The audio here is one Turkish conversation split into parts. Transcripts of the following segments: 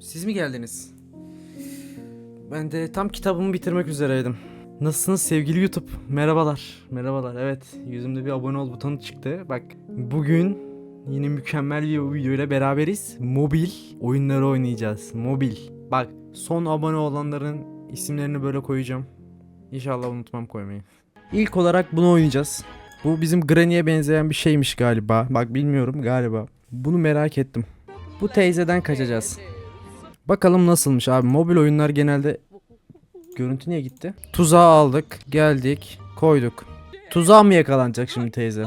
Siz mi geldiniz? Ben de tam kitabımı bitirmek üzereydim. Nasılsınız sevgili YouTube? Merhabalar. Merhabalar. Evet, yüzümde bir abone ol butonu çıktı. Bak, bugün yine mükemmel bir video ile beraberiz. Mobil oyunları oynayacağız. Mobil. Bak, son abone olanların isimlerini böyle koyacağım. İnşallah unutmam koymayı. İlk olarak bunu oynayacağız. Bu bizim Granny'e benzeyen bir şeymiş galiba. Bak bilmiyorum galiba. Bunu merak ettim. Bu teyzeden kaçacağız. Bakalım nasılmış abi. Mobil oyunlar genelde görüntü niye gitti? Tuzağı aldık, geldik, koyduk. Tuzağa mı yakalanacak şimdi teyze?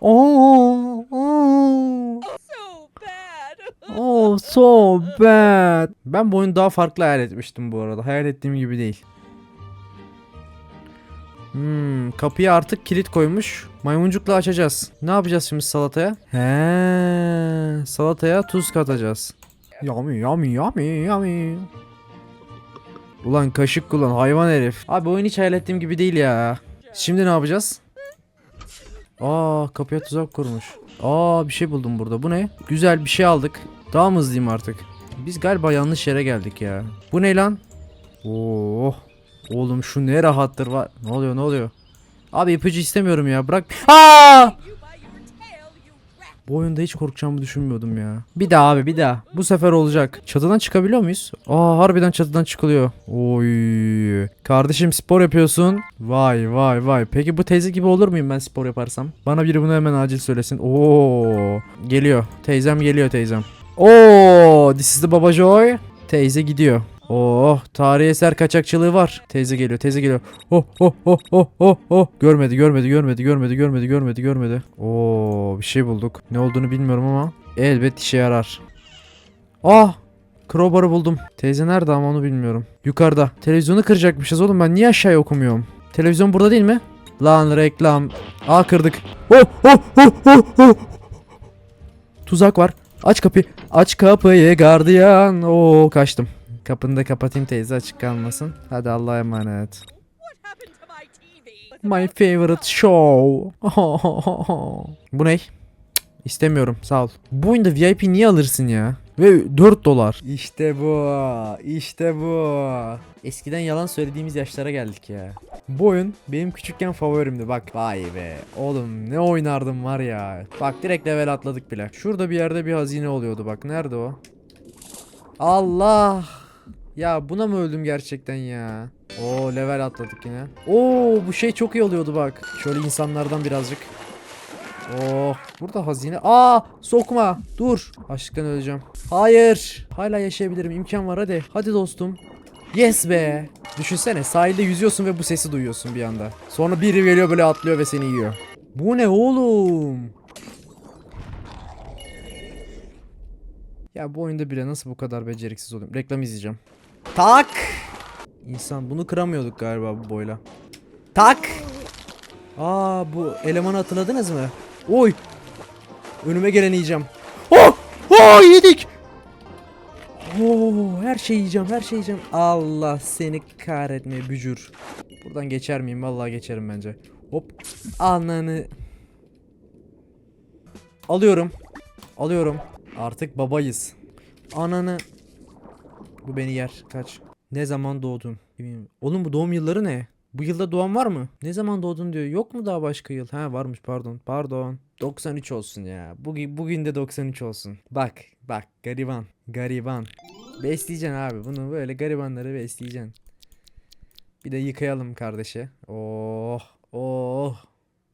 Oh, oh, So bad! oh, so bad. Ben bu oyunu daha farklı hayal etmiştim bu arada. Hayal ettiğim gibi değil. Hmm, kapıya artık kilit koymuş. Maymuncukla açacağız. Ne yapacağız şimdi salataya? He, salataya tuz katacağız. Yummy yummy yummy yummy. Ulan kaşık kullan hayvan herif. Abi oyun hiç hayal ettiğim gibi değil ya. Şimdi ne yapacağız? Aa kapıya tuzak kurmuş. Aa bir şey buldum burada. Bu ne? Güzel bir şey aldık. Daha mı hızlıyım artık? Biz galiba yanlış yere geldik ya. Bu ne lan? Oo. Oğlum şu ne rahattır var. Ne oluyor ne oluyor? Abi ipucu istemiyorum ya. Bırak. Aa! Bu oyunda hiç korkacağımı düşünmüyordum ya. Bir daha abi bir daha. Bu sefer olacak. Çatıdan çıkabiliyor muyuz? Aa harbiden çatıdan çıkılıyor. Oy. Kardeşim spor yapıyorsun. Vay vay vay. Peki bu teyze gibi olur muyum ben spor yaparsam? Bana biri bunu hemen acil söylesin. Oo. Geliyor. Teyzem geliyor teyzem. Oo, this is the Baba Joy. Teyze gidiyor. Oh, tarihi eser kaçakçılığı var. Teyze geliyor, teyze geliyor. Oh, oh, oh, oh, oh, oh. Görmedi, görmedi, görmedi, görmedi, görmedi, görmedi, görmedi. Oo, bir şey bulduk. Ne olduğunu bilmiyorum ama elbet işe yarar. Ah, crowbar'ı buldum. Teyze nerede ama onu bilmiyorum. Yukarıda. Televizyonu kıracakmışız oğlum ben niye aşağıya okumuyorum? Televizyon burada değil mi? Lan reklam. Aa kırdık. Oh, oh, oh, oh, oh. Tuzak var. Aç kapıyı. Aç kapıyı gardiyan. Oo kaçtım. Kapını da kapatayım teyze açık kalmasın. Hadi Allah'a emanet. My favorite show. Bu ne? İstemiyorum sağ ol. Bu oyunda VIP niye alırsın ya? Ve 4 dolar. İşte bu. İşte bu. Eskiden yalan söylediğimiz yaşlara geldik ya. Bu oyun benim küçükken favorimdi bak. Vay be. Oğlum ne oynardım var ya. Bak direkt level atladık bile. Şurada bir yerde bir hazine oluyordu bak. Nerede o? Allah. Ya buna mı öldüm gerçekten ya? Oo level atladık yine. Oo bu şey çok iyi oluyordu bak. Şöyle insanlardan birazcık. Oh burada hazine. Aa sokma. Dur. Açlıktan öleceğim. Hayır. Hala yaşayabilirim. İmkan var hadi. Hadi dostum. Yes be. Düşünsene sahilde yüzüyorsun ve bu sesi duyuyorsun bir anda. Sonra biri geliyor böyle atlıyor ve seni yiyor. Bu ne oğlum? Ya bu oyunda bile nasıl bu kadar beceriksiz olayım? Reklam izleyeceğim. Tak. İnsan bunu kıramıyorduk galiba bu boyla. Tak. Aa bu elemanı hatırladınız mı? Oy. Önüme geleni yiyeceğim. Oh! Oh yedik. Oo, her şeyi yiyeceğim, her şeyi yiyeceğim. Allah seni kahretmeye bücür. Buradan geçer miyim? Vallahi geçerim bence. Hop. Ananı. Alıyorum. Alıyorum. Artık babayız. Ananı. Bu beni yer. Kaç. Ne zaman doğdun? Oğlum bu doğum yılları ne? Bu yılda doğan var mı? Ne zaman doğdun diyor. Yok mu daha başka yıl? Ha varmış pardon. Pardon. 93 olsun ya. Bugün bugün de 93 olsun. Bak bak gariban. Gariban. Besleyeceksin abi. Bunu böyle garibanları besleyeceksin. Bir de yıkayalım kardeşi. Oh oh.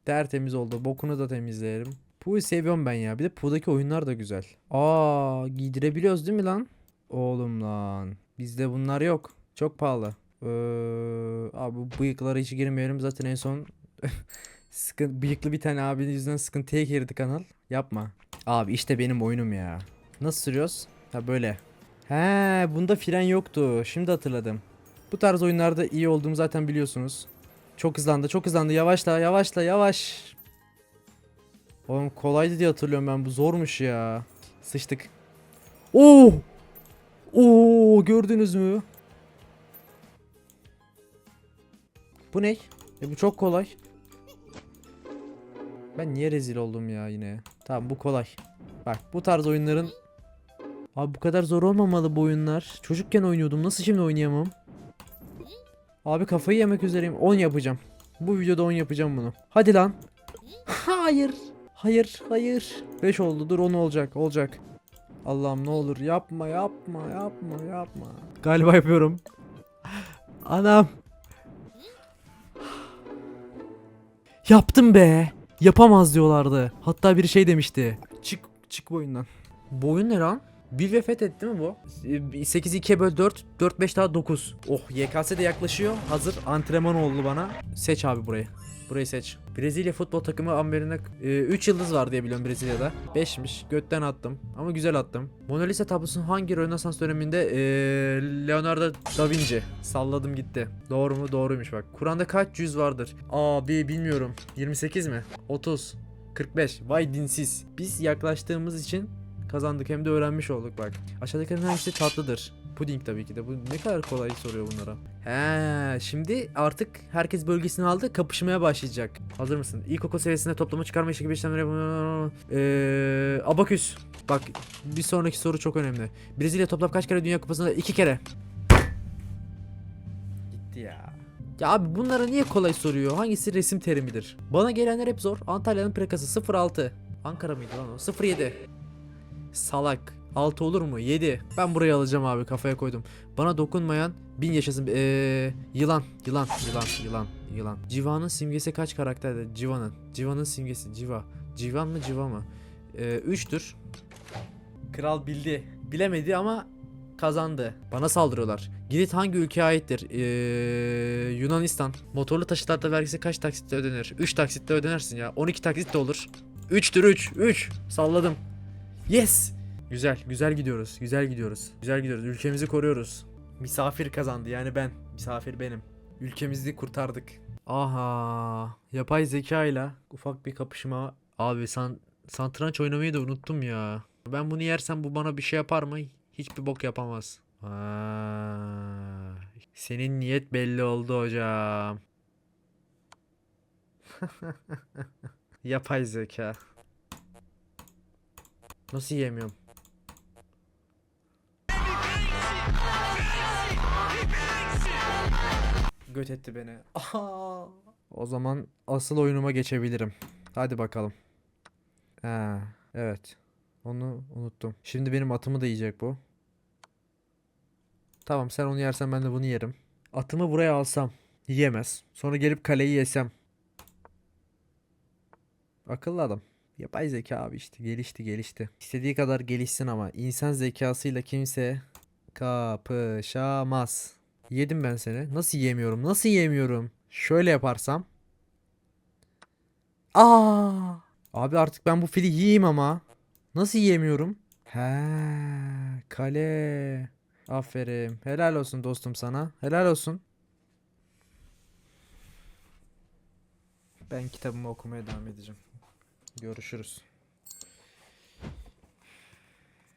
Tertemiz oldu. Bokunu da temizleyelim. Pu'yu seviyorum ben ya. Bir de Pu'daki oyunlar da güzel. Aa giydirebiliyoruz değil mi lan? Oğlum lan. Bizde bunlar yok. Çok pahalı. Ee, abi bu bıyıklara hiç girmeyelim. Zaten en son sıkın, bıyıklı bir tane abinin yüzünden sıkıntıya girdi kanal. Yapma. Abi işte benim oyunum ya. Nasıl sürüyoruz? Ha böyle. He bunda fren yoktu. Şimdi hatırladım. Bu tarz oyunlarda iyi olduğumu zaten biliyorsunuz. Çok hızlandı çok hızlandı. Yavaşla yavaşla yavaş. Oğlum kolaydı diye hatırlıyorum ben. Bu zormuş ya. Sıçtık. Oo! Oo gördünüz mü? Bu ne? E bu çok kolay. Ben niye rezil oldum ya yine? Tamam bu kolay. Bak bu tarz oyunların Abi bu kadar zor olmamalı bu oyunlar. Çocukken oynuyordum. Nasıl şimdi oynayamam? Abi kafayı yemek üzereyim. 10 yapacağım. Bu videoda 10 yapacağım bunu. Hadi lan. Hayır. Hayır, hayır. 5 oldu. Dur 10 olacak. Olacak. Allah'ım ne olur yapma, yapma, yapma, yapma. Galiba yapıyorum. Anam. Yaptım be. Yapamaz diyorlardı. Hatta bir şey demişti. Çık çık bu oyundan. Bu oyun ne lan? Bil ve fethet değil mi bu? 8 2 böl 4 4 5 daha 9. Oh YKS de yaklaşıyor. Hazır antrenman oldu bana. Seç abi burayı. Burayı seç. Brezilya futbol takımı amberine 3 yıldız var diye biliyorum Brezilya'da. 5'miş. Götten attım. Ama güzel attım. Mona Lisa tablosunun hangi Rönesans döneminde e, Leonardo da Vinci. Salladım gitti. Doğru mu? Doğruymuş bak. Kur'an'da kaç yüz vardır? Abi bilmiyorum. 28 mi? 30. 45. Vay dinsiz. Biz yaklaştığımız için kazandık hem de öğrenmiş olduk bak. Aşağıdakilerin hangisi tatlıdır? Puding tabii ki de. Bu ne kadar kolay soruyor bunlara. He, şimdi artık herkes bölgesini aldı. Kapışmaya başlayacak. Hazır mısın? İlkokul seviyesinde toplama çıkarma işi gibi işlemleri... Eee... Abaküs. Bak bir sonraki soru çok önemli. Brezilya toplam kaç kere Dünya Kupası'nda? iki kere. Gitti ya. Ya abi bunlara niye kolay soruyor? Hangisi resim terimidir? Bana gelenler hep zor. Antalya'nın plakası 06. Ankara mıydı lan o? 07. Salak. 6 olur mu? 7. Ben burayı alacağım abi kafaya koydum. Bana dokunmayan bin yaşasın. Eee yılan, yılan, yılan, yılan, yılan. Civanın simgesi kaç karakterde? Civanın. Civanın simgesi civa. Civan mı civa mı? Eee 3'tür. Kral bildi. Bilemedi ama kazandı. Bana saldırıyorlar. Girit hangi ülkeye aittir? Eee Yunanistan. Motorlu taşıtlarda vergisi kaç taksitte ödenir? 3 taksitte ödenersin ya. 12 taksit de olur. 3'tür 3. 3. Salladım. Yes. Güzel, güzel gidiyoruz. Güzel gidiyoruz. Güzel gidiyoruz. Ülkemizi koruyoruz. Misafir kazandı yani ben. Misafir benim. Ülkemizi kurtardık. Aha. Yapay zeka ile ufak bir kapışma. Abi san satranç oynamayı da unuttum ya. Ben bunu yersem bu bana bir şey yapar mı? Hiçbir bok yapamaz. Aa, senin niyet belli oldu hocam. Yapay zeka. Nasıl yiyemiyorum? Göt etti beni. Aha. O zaman asıl oyunuma geçebilirim. Hadi bakalım. Ha, evet. Onu unuttum. Şimdi benim atımı da yiyecek bu. Tamam sen onu yersen ben de bunu yerim. Atımı buraya alsam yiyemez. Sonra gelip kaleyi yesem. Akıllı adam. Yapay zeka abi işte gelişti gelişti. İstediği kadar gelişsin ama insan zekasıyla kimse kapışamaz. Yedim ben seni. Nasıl yiyemiyorum? Nasıl yiyemiyorum? Şöyle yaparsam. Aa! Abi artık ben bu fili yiyeyim ama. Nasıl yiyemiyorum? He, kale. Aferin. Helal olsun dostum sana. Helal olsun. Ben kitabımı okumaya devam edeceğim. Görüşürüz.